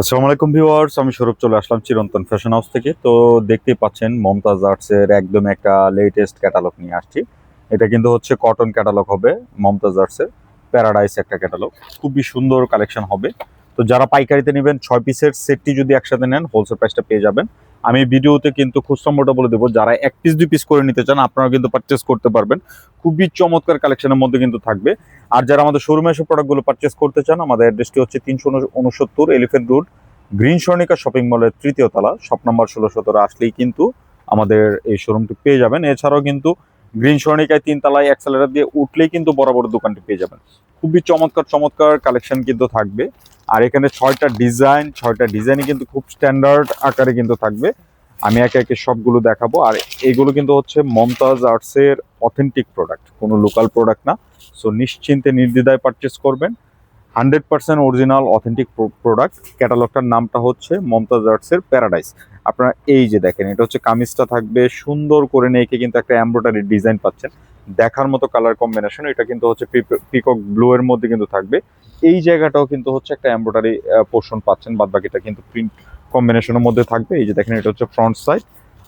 আসসালামু আলাইকুম ভিউয়ার্স, আমি সৌরভ চলে আসলাম চিরন্তন ফ্যাশন হাউস থেকে। তো দেখতেই পাচ্ছেন মমতাজ আর্টসের একদম একটা লেটেস্ট ক্যাটালগ নিয়ে আসছি। এটা কিন্তু হচ্ছে কটন ক্যাটালগ হবে মমতাজ আর্টসের প্যারাডাইস একটা ক্যাটালগ খুবই সুন্দর কালেকশন হবে। তো যারা পাইকারিতে নেবেন, ছয় পিসের সেটটি যদি একসাথে নেন হোলসেল প্রাইসটা পেয়ে যাবেন। আমি ভিডিওতে কিন্তু খুচরা মোটা বলে দেবো, যারা এক পিস দুই পিস করে নিতে চান আপনারা কিন্তু পারচেস করতে পারবেন। খুবই চমৎকার কালেকশনের মধ্যে কিন্তু থাকবে। আর যারা আমাদের শোরুমে এসে প্রোডাক্টগুলো পারচেস করতে চান, আমাদের অ্যাড্রেসটি হচ্ছে তিনশো উনসত্তর elephant road green Swarnika shopping মলের তৃতীয় তলা শপ নাম্বার ষোলো সতেরো। আসলেই কিন্তু আমাদের এই শোরুমটি পেয়ে যাবেন। এছাড়াও কিন্তু গ্রিন স্বর্ণিকায় তিন তলায় অ্যাক্সেলারেটর দিয়ে উঠলেই কিন্তু বরাবর দোকানটি পেয়ে যাবেন। খুবই চমৎকার চমৎকার কালেকশন কিন্তু থাকবে। আর এখানে ছয়টা ডিজাইন, ছয়টা ডিজাইনই কিন্তু খুব স্ট্যান্ডার্ড আকারে কিন্তু থাকবে। আমি একে একে সবগুলো দেখাবো। আর এগুলো কিন্তু হচ্ছে মমতাজ আর্টসের অথেন্টিক প্রোডাক্ট কোনো লোকাল প্রোডাক্ট না। সো নিশ্চিন্তে নির্দ্বিধায় পারচেস করবেন। Hundred percent original authentic product ক্যাটালগটার নামটা হচ্ছে মমতাজ আর্টসের প্যারাডাইস আপনারা এই যে দেখেন, এটা হচ্ছে কামিজটা থাকবে। সুন্দর করে নিয়ে কিন্তু একটা এমব্রয়ডারি ডিজাইন পাচ্ছেন। দেখার মতো কালার কম্বিনেশন এটা কিন্তু হচ্ছে পিকক ব্লু এর মধ্যে কিন্তু থাকবে। এই জায়গাটাও কিন্তু হচ্ছে একটা এমব্রয়ডারি পোর্শন পাচ্ছেন বাদ বাকিটা কিন্তু প্রিন্ট কম্বিনেশনের মধ্যে থাকবে। এই যে দেখেন, এটা হচ্ছে ফ্রন্ট সাইড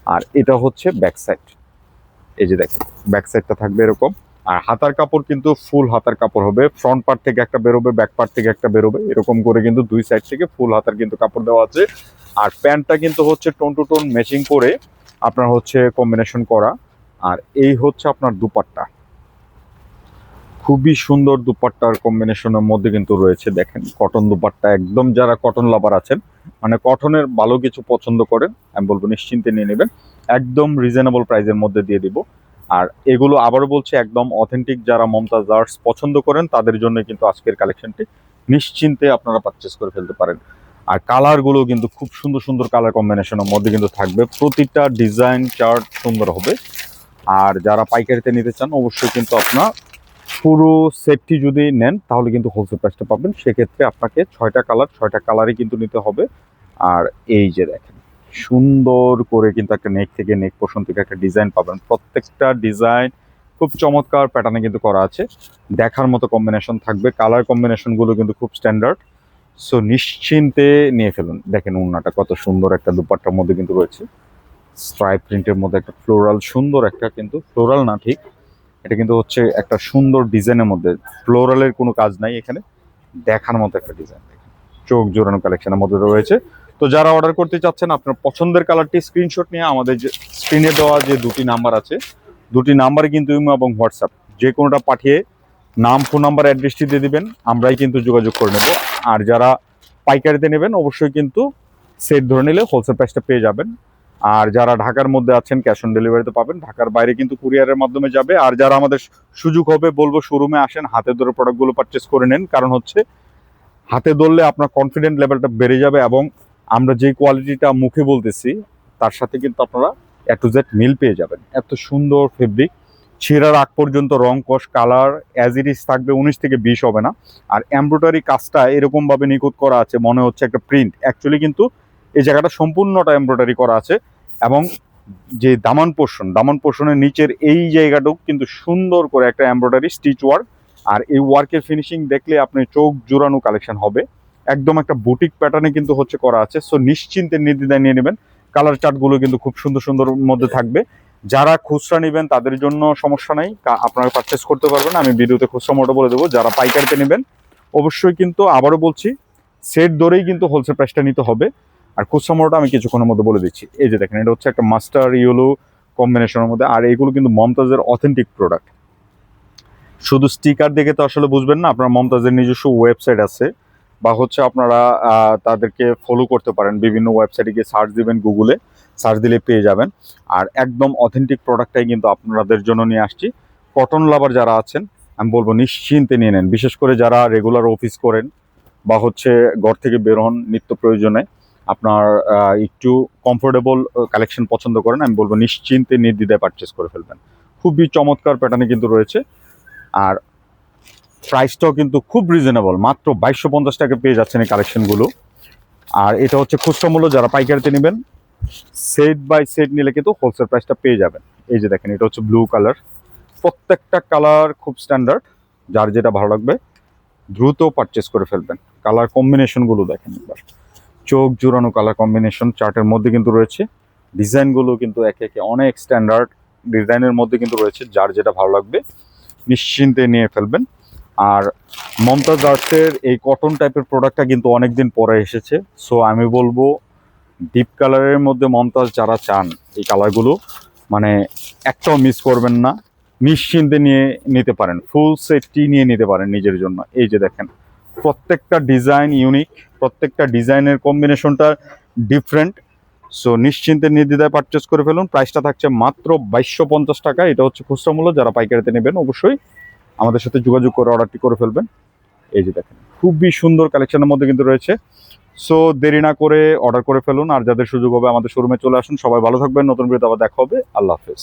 আর এটা হচ্ছে ব্যাক সাইড এই যে দেখেন ব্যাক সাইডটা থাকবে এরকম। আর হাতার কাপড় কিন্তু ফুল হাতার কাপড় হবে। ফ্রন্ট পার্ট থেকে একটা বেরোবে ব্যাক পার্ট থেকে একটা বেরোবে। এরকম করে কিন্তু দুই সাইড থেকে ফুল হাতার কিন্তু কাপড় দেওয়া আছে। আর প্যান্টটা কিন্তু হচ্ছে টোন টু টোন ম্যাচিং করে আপনার হচ্ছে কম্বিনেশন করা। আর এই হচ্ছে আপনার দুপাট্টা। খুবই সুন্দর দুপাট্টার কম্বিনেশনের মধ্যে কিন্তু রয়েছে, দেখেন কটন দুপাট্টা। একদম যারা কটন লাভার আছেন মানে কটনের ভালো কিছু পছন্দ করেন, আমি বলব নিশ্চিন্তে নিয়ে নেবেন। একদম রিজনেবল প্রাইসের মধ্যে দিয়ে দিব। আর এগুলো আবারও বলছি, একদম অথেন্টিক যারা মমতাজ আর্টস পছন্দ করেন, তাদের জন্য কিন্তু আজকের কালেকশনটি নিশ্চিন্তে আপনারা পারচেস করে ফেলতে পারেন। আর কালারগুলো কিন্তু খুব সুন্দর সুন্দর কালার কম্বিনেশনের মধ্যে কিন্তু থাকবে। প্রতিটা ডিজাইন চার্ট সুন্দর হবে। আর যারা পাইকারিতে নিতে চান, অবশ্যই কিন্তু আপনার পুরো সেটটি যদি নেন, তাহলে কিন্তু হোলসেল প্রাইসটা পাবেন। সেক্ষেত্রে আপনাকে ছয়টা কালার ছয়টা কালারই কিন্তু নিতে হবে। আর এই যে দেখেন, সুন্দর করে কিন্তু একটা নেক থেকে নেক পোর্শন থেকে একটা ডিজাইন পাবেন। প্রত্যেকটা ডিজাইন খুব চমৎকার প্যাটার্নে কিন্তু করা আছে। দেখার মতো কম্বিনেশন থাকবে। কালার কম্বিনেশনগুলো কিন্তু খুব স্ট্যান্ডার্ড সো নিশ্চিন্তে নিয়ে ফেলুন। দেখেন উন্নাটা কত সুন্দর একটা দুপাট্টার মধ্যে কিন্তু রয়েছে। স্ট্রাইপ প্রিন্টের মধ্যে একটা ফ্লোরাল সুন্দর একটা কিন্তু ফ্লোরাল না ঠিক। এটা কিন্তু হচ্ছে একটা সুন্দর ডিজাইনের মধ্যে। ফ্লোরালের কোনো কাজ নাই এখানে। দেখার মতো একটা ডিজাইন চোখ জোরানো কালেকশনের মধ্যে রয়েছে। তো যারা অর্ডার করতে চাচ্ছেন, আপনার পছন্দের কালারটি স্ক্রিনশট নিয়ে আমাদের যে স্ক্রিনে দেওয়া যে দুটি নাম্বার আছে, দুটি নাম্বারে কিন্তু ইমো এবং হোয়াটসঅ্যাপ। যে কোনোটা পাঠিয়ে নাম ফোন নাম্বার অ্যাড্রেসটি দিয়ে দিবেন, আমরাই কিন্তু যোগাযোগ করে নেব। আর যারা পাইকারিতে নেবেন, অবশ্যই কিন্তু সেট ধরে নিলে হোলসেল প্রাইসটা পেয়ে যাবেন। আর যারা ঢাকার মধ্যে আছেন ক্যাশ অন ডেলিভারিতে পাবেন, ঢাকার বাইরে কিন্তু কুরিয়ারের মাধ্যমে যাবে। আর যারা আমাদের সুযোগ হবে, বলব শোরুমে আসেন, হাতে ধরে প্রোডাক্টগুলো পারচেস করে নেন। কারণ হচ্ছে, হাতে ধরলে আপনার কনফিডেন্ট লেভেলটা বেড়ে যাবে এবং আমরা যে কোয়ালিটিটা মুখে বলতেছি, তার সাথে কিন্তু আপনারা এ টু জেড মিল পেয়ে যাবেন। এত সুন্দর ফেব্রিক ছেঁড়ার আগ পর্যন্ত রং cos colour as it is থাকবে উনিশ থেকে বিশ হবে না। আর এমব্রয়ডারি কাজটা এরকমভাবে নিখুঁত করা আছে, মনে হচ্ছে একটা প্রিন্ট অ্যাকচুয়ালি কিন্তু এই জায়গাটা সম্পূর্ণটা এমব্রয়ডারি করা আছে এবং যে দামান পোর্শন দামান পোর্শনের নিচের এই জায়গাটাও কিন্তু সুন্দর করে একটা এমব্রয়ডারি স্টিচ ওয়ার্ক আর এই ওয়ার্কের ফিনিশিং দেখলে আপনি চোখ জোড়ানো কালেকশন হবে। একদম একটা বুটিক প্যাটার্নে কিন্তু হচ্ছে করা আছে। সো নিশ্চিন্তে নির্দ্বিধায় নিয়ে নেবেন। কালার চার্টগুলো কিন্তু খুব সুন্দর সুন্দর মধ্যে থাকবে। যারা খুচরা নেবেন, তাদের জন্য সমস্যা নাই। আপনারা পারচেস করতে পারবেন। আমি ভিডিওতে খুচরা মোটো বলে দেবো। যারা পাইকারিতে নেবেন, অবশ্যই কিন্তু আবারও বলছি সেট ধরেই কিন্তু হোলসেল প্রাইসটা নিতে হবে। আর খুচরা মোটোটা আমি কিছুক্ষণের মধ্যে বলে দিচ্ছি। এই যে দেখেন, এটা হচ্ছে একটা মাস্টার ইয়েলো কম্বিনেশনের মধ্যে। আর এগুলো কিন্তু মমতাজের অথেন্টিক প্রোডাক্ট শুধু স্টিকার দেখে তো আসলে বুঝবেন না, আপনার মমতাজের নিজস্ব ওয়েবসাইট আছে বা হচ্ছে আপনারা তাদেরকে ফলো করতে পারেন। বিভিন্ন ওয়েবসাইটে গিয়ে সার্চ দিবেন গুগলে সার্চ দিলে পেয়ে যাবেন। আর একদম অথেন্টিক প্রোডাক্টটাই কিন্তু আপনাদের জন্য নিয়ে আসছি। কটন লাভার যারা আছেন, আমি বলব নিশ্চিন্তে নিয়ে নেন। বিশেষ করে যারা রেগুলার অফিস করেন বা হচ্ছে ঘর থেকে বের হন নিত্য প্রয়োজনে আপনার একটু কমফোর্টেবল কালেকশন পছন্দ করেন, আমি বলব নিশ্চিন্তে নির্দ্বিধায় পারচেস করে ফেলবেন। খুবই চমৎকার প্যাটার্নে কিন্তু রয়েছে। আর প্রাইসটাও কিন্তু খুব রিজনেবল মাত্র বাইশশো পঞ্চাশ টাকা পেয়ে যাচ্ছেন এই কালেকশনগুলো আর এটা হচ্ছে খুচরা মূল্য, যারা পাইকারিতে নেবেন সেট বাই সেট নিলে কিন্তু হোলসেল প্রাইসটা পেয়ে যাবেন। এই যে দেখেন, এটা হচ্ছে ব্লু কালার প্রত্যেকটা কালার খুব স্ট্যান্ডার্ড যার যেটা ভালো লাগবে, দ্রুত পারচেস করে ফেলবেন। কালার কম্বিনেশনগুলো দেখেন একবার। চোখ জোরানো কালার কম্বিনেশন চার্টের মধ্যে কিন্তু রয়েছে। ডিজাইনগুলো কিন্তু একে একে অনেক স্ট্যান্ডার্ড ডিজাইনের মধ্যে কিন্তু রয়েছে, যার যেটা ভালো লাগবে নিশ্চিন্তে নিয়ে ফেলবেন। আর মমতাজ আর্টসের এই কটন টাইপের প্রোডাক্টটা কিন্তু অনেক দিন পরে এসেছে। সো আমি বলব ডিপ কালারের মধ্যে মমতাজ যারা চান এই কালারগুলো মানে একটাও মিস করবেন না। নিশ্চিন্তে নিয়ে নিতে পারেন। ফুল সেটটি নিয়ে নিতে পারেন নিজের জন্য। এই যে দেখেন প্রত্যেকটা ডিজাইন ইউনিক প্রত্যেকটা ডিজাইনের কম্বিনেশনটা ডিফারেন্ট সো নিশ্চিন্তে নির্দ্বিধায় পারচেস করে ফেলুন। প্রাইসটা থাকছে মাত্র বাইশশো পঞ্চাশ টাকা। এটা হচ্ছে খুচরা মূল্য। যারা পাইকারিতে নেবেন, অবশ্যই আমাদের সাথে যোগাযোগ করে অর্ডারটি করে ফেলবেন। এই যে দেখেন, খুবই সুন্দর কালেকশনের মধ্যে কিন্তু রয়েছে। সো দেরি না করে অর্ডার করে ফেলুন। আর যাদের সুযোগ হবে আমাদের শোরুমে চলে আসুন। সবাই ভালো থাকবেন। নতুন ভিডিওতে আবার দেখা হবে। আল্লাহ হাফেজ।